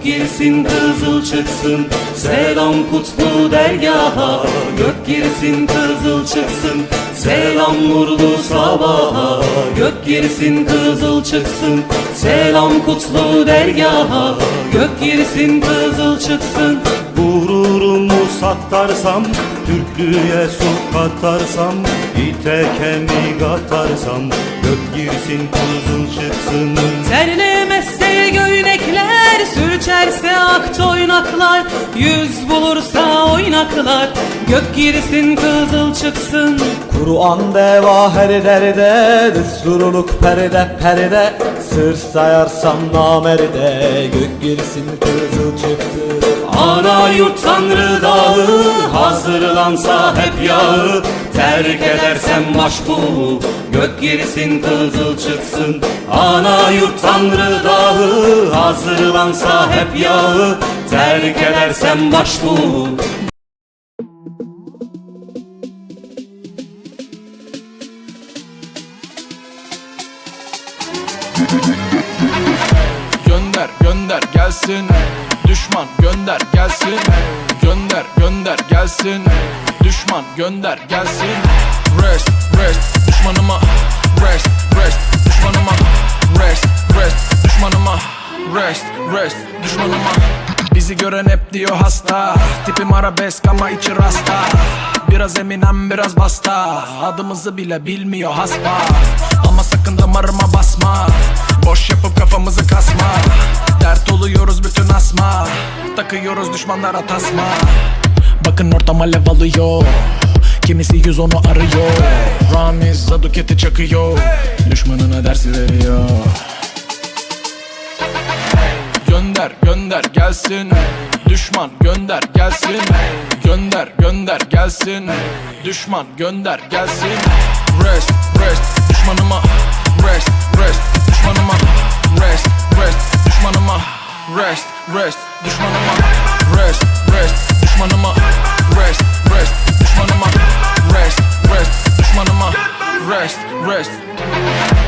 Gök girsin kızıl çıksın. Selam kutlu dergaha Gök girsin kızıl çıksın. Selam nurlu sabaha Gök girsin kızıl çıksın. Selam kutlu dergaha Gök girsin kızıl çıksın. Gururumu satarsam Türklüğe su katarsam İte kemik atarsam Gök girsin kızıl çıksın. Göynekler, sürçerse ak toynaklar Yüz bulursa oynaklar, gök girsin kızıl çıksın. Kur'an deva her derde Desturuluk perde perde. Sır sayarsam namerde Gök girsin kızıl çıksın Ana yurt tanrı dağı, hazırlansa hep yağı. Terk edersem maşbu, gök girsin kızıl çıksın. Ana yurt tanrı dağı, hazırlansa hep yağı. Terk edersem maşbu, Gönder gelsin. Gönder gönder gelsin. Düşman gönder gelsin. Rest rest düşmanıma. Rest rest düşmanıma. Rest rest düşmanıma. Rest rest düşmanıma. Bizi gören hep diyor hasta. Tipim arabesk ama içi rasta. Biraz eminem biraz basta. Adımızı bile bilmiyor hasba Ama sakın damarıma basma. Boş yapıp kafamızı kasma. Dert oluyoruz bütün asma Takıyoruz düşmanlara tasma. Bakın ortam alev alıyor. Kimisi yüz onu arıyor. Ramiz Zaduket'i çakıyor. Düşmanına dersi veriyor. Gönder gönder gelsin. Düşman gönder gelsin. Gönder gönder gelsin. Düşman gönder gelsin. Rest rest Rest, rest, düşmanıma. Rest, rest, düşmanıma. Rest, rest, düşmanıma. Rest, rest, düşmanıma. Rest, rest